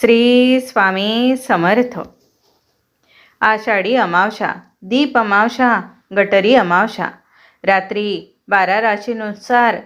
श्री स्वामी समर्थ. आषाढी अमावशा दीप अमावशा गटरी अमावशा रात्री बारा राशीनुसार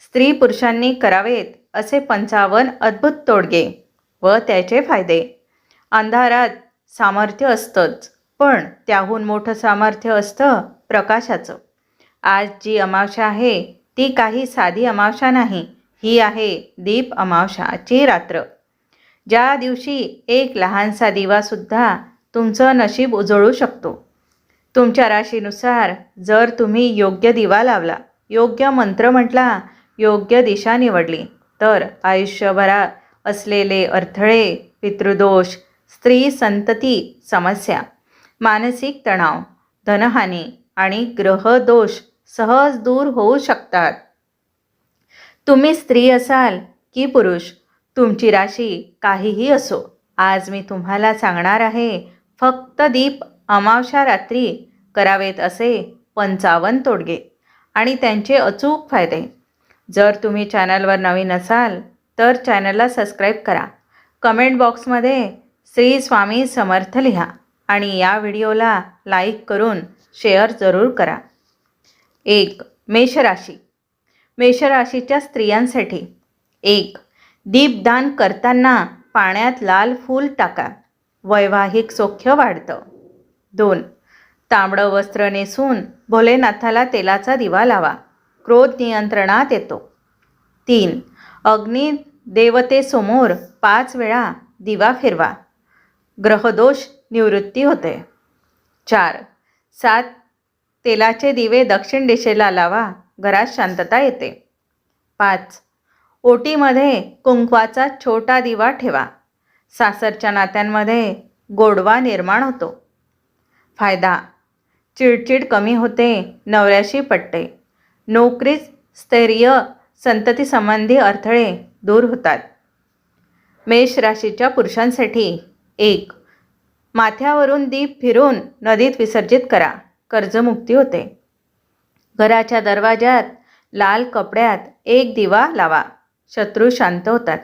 स्त्री पुरुषांनी करावेत असे पंचावन्न अद्भुत तोडगे व त्याचे फायदे. अंधारात सामर्थ्य असतंच पण त्याहून मोठं सामर्थ्य असतं प्रकाशाचं. आज जी अमावशा आहे ती काही साधी अमावशा नाही ही आहे दीप अमावशाची रात्र. ज्या दिवशी एक लहानसा दिवासुद्धा तुमचं नशीब उजळू शकतो. तुमच्या राशीनुसार जर तुम्ही योग्य दिवा लावला योग्य मंत्र म्हटला योग्य दिशा निवडली तर आयुष्यभरात असलेले अडथळे पितृदोष स्त्री संतती समस्या मानसिक तणाव धनहानी आणि ग्रहदोष सहज दूर होऊ शकतात. तुम्ही स्त्री असाल की पुरुष तुमची राशी काहीही असो आज मी तुम्हाला सांगणार आहे फक्त दीप अमावशा रात्री करावेत असे पंचावन्न तोडगे. आणि त्यांचे अचूक फायदे. जर तुम्ही चॅनलवर नवीन असाल तर चॅनलला सबस्क्राईब करा. कमेंट बॉक्समध्ये श्री स्वामी समर्थ लिहा आणि या व्हिडिओला लाईक करून शेअर जरूर करा. एक मेषराशी. मेषराशीच्या स्त्रियांसाठी. एक दीपदान करताना पाण्यात लाल फूल टाका. वैवाहिक सौख्य वाढतं. दोन तांबडं वस्त्र नेसून भोलेनाथाला तेलाचा दिवा लावा. क्रोध नियंत्रणात येतो. तीन अग्नी देवतेसमोर पाच वेळा दिवा फिरवा. ग्रहदोष निवृत्ती होते. चार सात तेलाचे दिवे दक्षिण दिशेला लावा. घरात शांतता येते. पाच ओटीमध्ये कुंकवाचा छोटा दिवा ठेवा. सासरच्या नात्यांमध्ये गोडवा निर्माण होतो. फायदा चिडचिड कमी होते नवऱ्याशी पटते. नोकरीच स्थैर्य संततीसंबंधी अडथळे दूर होतात. मेष राशीच्या पुरुषांसाठी एक माथ्यावरून दीप फिरून नदीत विसर्जित करा. कर्जमुक्ती होते. घराच्या दरवाज्यात लाल कपड्यात एक दिवा लावा. शत्रू शांत होतात.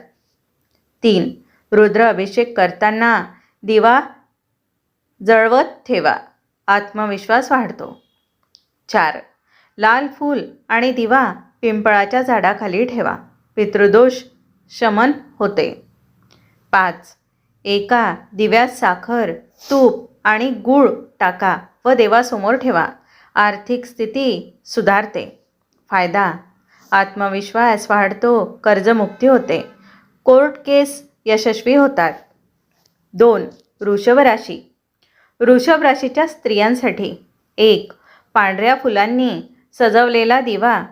तीन रुद्र अभिषेक करताना दिवा जळवत ठेवा. आत्मविश्वास वाढतो. चार लाल फूल आणि दिवा पिंपळाच्या झाडाखाली ठेवा. पितृदोष शमन होते. पाच एका दिव्यात साखर तूप आणि गूळ टाका व देवासमोर ठेवा. आर्थिक स्थिती सुधारते. फायदा आत्मविश्वास वाढतो कर्जमुक्ती होते. कोर्ट केस यशस्वी होतात. दोन वृषभ राशी. वृषभ राशीच्या स्त्रियांसाठी. एक पांढऱ्या फुलांनी सजवलेला दिवा.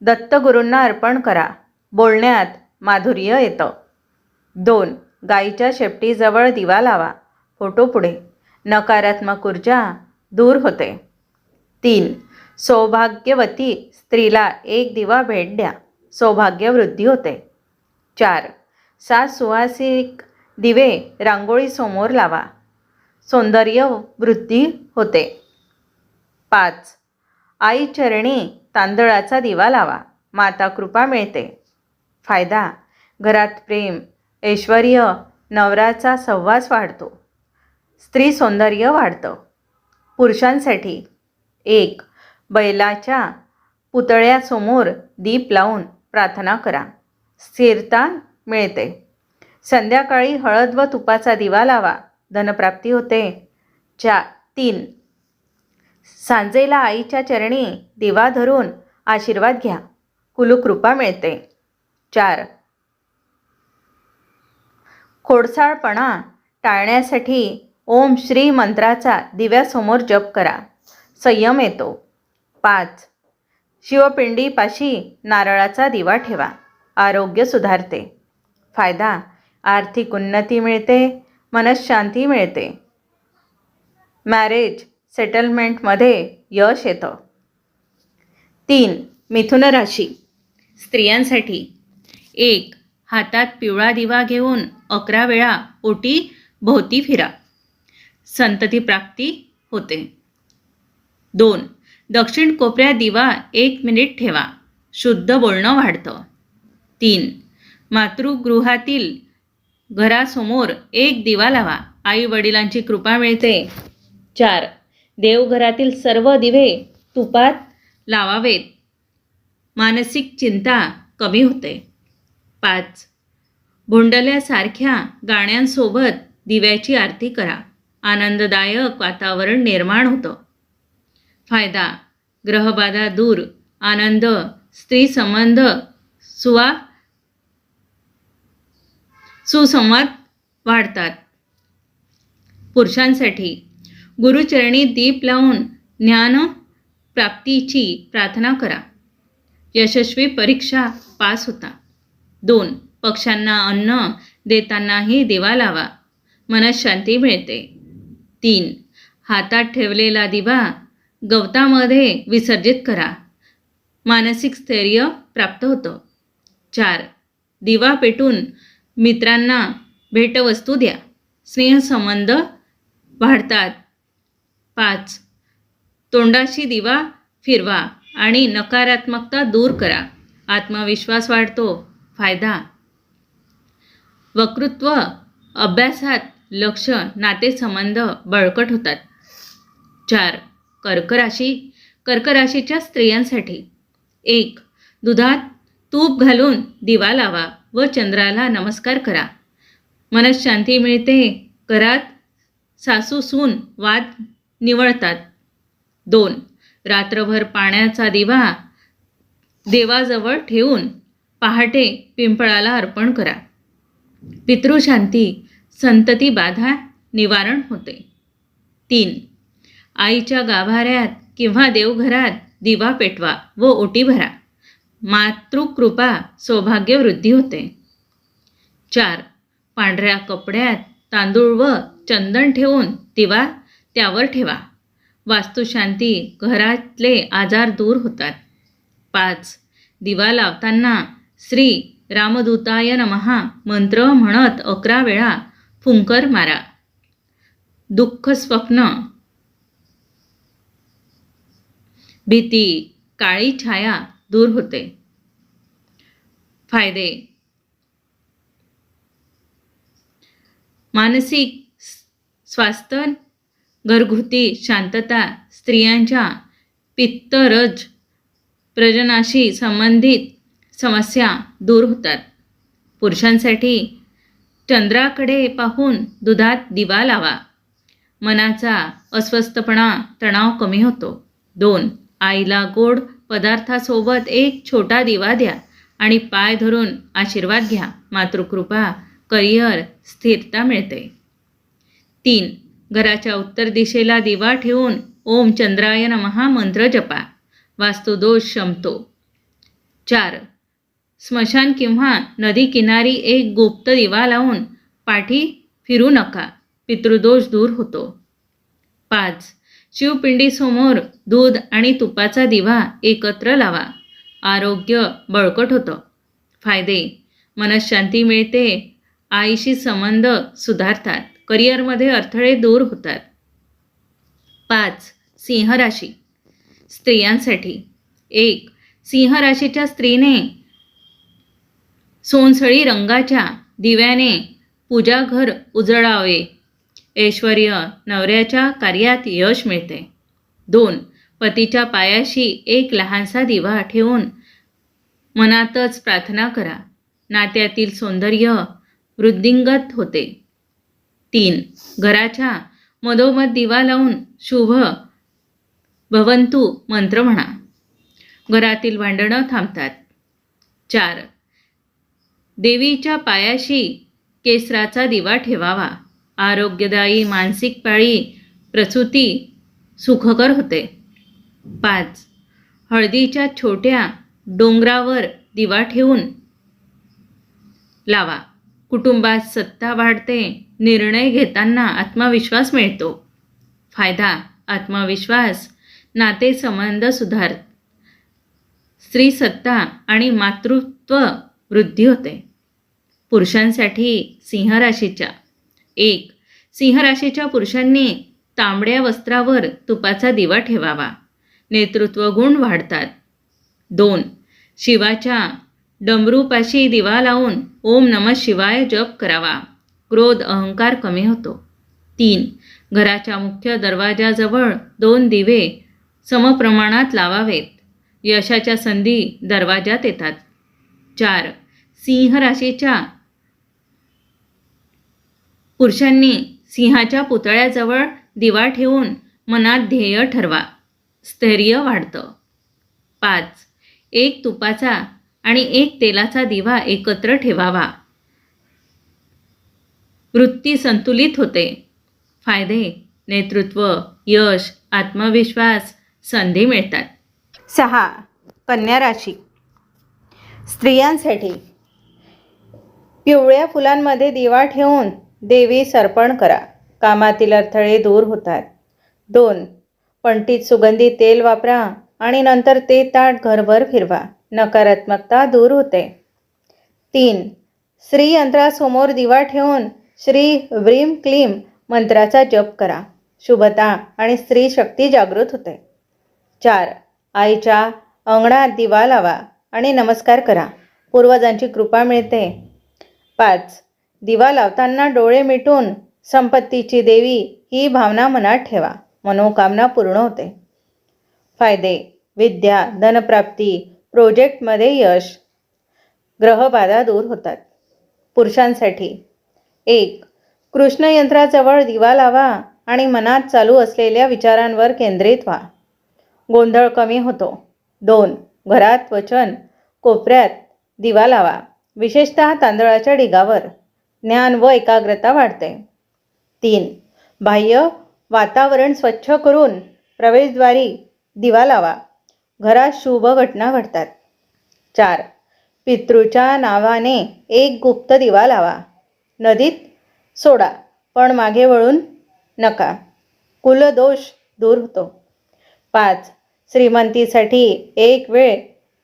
दत्तगुरूंना अर्पण करा. बोलण्यात माधुर्य येतं. दोन गाईच्या शेपटीजवळ दिवा लावा. फोटो पुढे. नकारात्मक ऊर्जा दूर होते. तीन सौभाग्यवती स्त्रीला एक दिवा भेट द्या. सौभाग्यवृद्धी होते. चार. सात सुवासिक दिवे रांगोळीसमोर लावा. सौंदर्य वृद्धी होते. पाच. आई चरणी तांदळाचा दिवा लावा. माता कृपा मिळते. फायदा. घरात प्रेम ऐश्वर नवराचा सहवास वाढतो. स्त्री सौंदर्य वाढतं. पुरुषांसाठी एक. बैलाच्या पुतळ्यासमोर दीप लावून प्रार्थना करा. स्थिरता मिळते. संध्याकाळी हळद व तुपाचा दिवा लावा. धनप्राप्ती होते. चा तीन. सांजेला आईच्या चरणी दिवा धरून आशीर्वाद घ्या. कुलुकृपा मिळते. चार. खोडसाळपणा टाळण्यासाठी ओम श्री मंत्राचा दिव्यासमोर जप करा. संयम येतो. पाच. शिवपिंडीपाशी नारळाचा दिवा ठेवा. आरोग्य सुधारते. फायदा आर्थिक उन्नती मिळते मनशांती मिळते. मॅरेज सेटलमेंटमध्ये यश येतं. तीन. मिथुन राशी. स्त्रियांसाठी. एक. हातात पिवळा दिवा घेऊन अकरा वेळा ओटी भोवती फिरा. संतती प्राप्ती होते. दोन. दक्षिण कोपऱ्या दिवा एक मिनिट ठेवा. शुद्ध बोलणं वाढतं. तीन. मातृगृहातील घरासमोर एक दिवा लावा. आई वडिलांची कृपा मिळते. चार. देवघरातील सर्व दिवे तुपात लावावेत. मानसिक चिंता कमी होते. पाच. भोंडल्यासारख्या गाण्यांसोबत दिव्याची आरती करा. आनंददायक वातावरण निर्माण होतं. फायदा ग्रहबाधा दूर आनंद स्त्री संबंध सुवा सुसंवाद वाढतात. पुरुषांसाठी गुरुचरणी दीप लावून ज्ञान प्राप्तीची प्रार्थना करा. यशस्वी परीक्षा पास होता. दोन पक्ष्यांना अन्न देतानाही दिवा लावा. मनात शांती मिळते. तीन हातात ठेवलेला दिवा गवतामध्ये विसर्जित करा. मानसिक स्थैर्य प्राप्त होतं. चार. दिवा पेटून मित्रांना भेटवस्तू द्या. स्नेहसंबंध वाढतात. पाच. तोंडाशी दिवा फिरवा आणि नकारात्मकता दूर करा. आत्मविश्वास वाढतो. फायदा. वक्तृत्व अभ्यासात लक्ष नातेसंबंध बळकट होतात. चार. कर्कराशी कर्कराशीच्या स्त्रियांसाठी. एक दुधात तूप घालून दिवा लावा व चंद्राला नमस्कार करा. मनात शांती मिळते घरात सासू सून वाद निवळतात. दोन रात्रभर पाण्याचा दिवा देवाजवळ ठेवून पहाटे पिंपळाला अर्पण करा. पितृशांती संतती बाधा निवारण होते. तीन आईच्या गाभाऱ्यात किंवा देवघरात दिवा पेटवा व ओटी भरा. मातृकृपा सौभाग्यवृद्धी होते. चार. पांढऱ्या कपड्यात तांदूळ व चंदन ठेवून दिवा त्यावर ठेवा. वास्तुशांती घरातले आजार दूर होतात. पाच. दिवा लावताना श्री रामदूताय नमहा मंत्र म्हणत अकरा वेळा फुंकर मारा. दुःख स्वप्न भीती काळी छाया दूर होते. फायदे. मानसिक स्वास्थ्य घरगुती शांतता स्त्रियांच्या पित्तरज प्रजनाशी संबंधित समस्या दूर होतात. पुरुषांसाठी चंद्राकडे पाहून दुधात दिवा लावा. मनाचा अस्वस्थपणा तणाव कमी होतो. दोन आईला गोड पदार्थासोबत एक छोटा दिवा द्या आणि पाय धरून आशीर्वाद घ्या. मातृकृपा करिअर स्थिरता मिळते. तीन घराच्या उत्तर दिशेला दिवा ठेवून ओम चंद्राय नमहा मंत्र जपा. वास्तुदोष शमतो. चार स्मशान किंवा नदी किनारी एक गुप्त दिवा लावून पाठी फिरू नका. पितृदोष दूर होतो. पाच शिवपिंडीसमोर दूध आणि तुपाचा दिवा एकत्र लावा. आरोग्य बळकट होतं. फायदे. मनशांती मिळते. आईशी संबंध सुधारतात. करिअरमध्ये अडथळे दूर होतात. पाच. सिंह राशी. स्त्रियांसाठी. एक. सिंह राशीच्या स्त्रीने सोनसळी रंगाच्या दिव्याने पूजाघर उजळावे. ऐश्वर नवऱ्याच्या कार्यात यश मिळते. दोन पतीच्या पायाशी एक लहानसा दिवा ठेवून मनातच प्रार्थना करा. नात्यातील सौंदर्य वृद्धिंगत होते. तीन घराच्या मधोमध दिवा लावून शुभ भवंतू मंत्र म्हणा. घरातील भांडणं थांबतात. चार देवीच्या पायाशी केसराचा दिवा ठेवावा. आरोग्यदायी मानसिक पाळी प्रसूती सुखकर होते. पाच हळदीच्या छोट्या डोंगरावर दिवा ठेवून लावा. कुटुंबात सत्ता वाढते निर्णय घेताना आत्मविश्वास मिळतो. फायदा आत्मविश्वास नातेसंबंध सुधार स्त्री सत्ता आणि मातृत्व वृद्धी होते. पुरुषांसाठी सिंह राशीच्या एक सिंहराशीच्या पुरुषांनी तांबड्या वस्त्रावर तुपाचा दिवा ठेवावा. नेतृत्व गुण वाढतात. दोन शिवाच्या डमरूपाशी दिवा लावून ओम नम शिवाय जप करावा. क्रोध अहंकार कमी होतो. तीन घराच्या मुख्य दरवाजाजवळ दोन दिवे समप्रमाणात लावावेत. यशाच्या संधी दरवाजात येतात. चार सिंह राशीच्या पुरुषांनी सिंहाच्या पुतळ्याजवळ दिवा ठेवून मनात ध्येय ठरवा. स्थैर्य वाढतं. पाच. एक तुपाचा आणि एक तेलाचा दिवा एकत्र ठेवावा. वृत्ती संतुलित होते. फायदे नेतृत्व यश आत्मविश्वास संधी मिळतात. सहा. कन्या राशी. स्त्रियांसाठी पिवळ्या फुलांमध्ये दिवा ठेवून देवी सर्पण करा. कामातील अडथळे दूर होतात. दोन पंटीत सुगंधी तेल वापरा आणि नंतर ते ताट घरभर फिरवा. नकारात्मकता दूर होते. तीन श्रीयंत्रासमोर दिवा ठेवून श्री व्रीम क्लीम मंत्राचा जप करा. शुभता आणि स्त्री शक्ती जागृत होते. चार आईच्या अंगणात दिवा लावा आणि नमस्कार करा. पूर्वजांची कृपा मिळते. पाच दिवा लावताना डोळे मिटून संपत्तीची देवी ही भावना मनात ठेवा. मनोकामना पूर्ण होते. फायदे विद्या धनप्राप्ती प्रोजेक्टमध्ये यश ग्रहबाधा दूर होतात. पुरुषांसाठी एक कृष्णयंत्राजवळ दिवा लावा आणि मनात चालू असलेल्या विचारांवर केंद्रित व्हा. गोंधळ कमी होतो. दोन घरात वचन कोपऱ्यात दिवा लावा. विशेषतः तांदळाच्या ढिगावर ज्ञान व एकाग्रता वाढते. तीन बाह्य वातावरण स्वच्छ करून प्रवेशद्वारी दिवा लावा. घरात शुभ घटना घडतात. चार पितृच्या नावाने एक गुप्त दिवा लावा. नदीत सोडा पण मागे वळून नका. कुलदोष दूर होतो. पाच श्रीमंतीसाठी एक वेळ.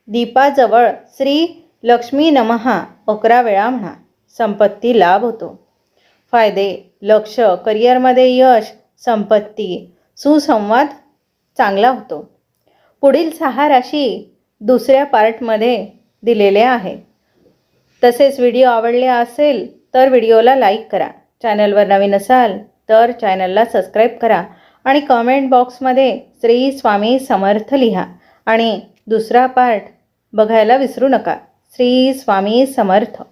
दीपाजवळ श्री लक्ष्मी नमहा अकरा वेळा म्हणा. संपत्ती लाभ होतो. फायदे लक्ष करिअरमध्ये यश संपत्ती सुसंवाद चांगला होतो. पुढील सहा राशी दुसऱ्या पार्टमध्ये दिलेले आहे. तसेच व्हिडिओ आवडले असेल तर व्हिडिओला लाईक करा. चॅनलवर नवीन असाल तर चॅनलला सबस्क्राईब करा आणि कमेंट बॉक्समध्ये श्री स्वामी समर्थ लिहा आणि दुसरा पार्ट बघायला विसरू नका. श्री स्वामी समर्थ.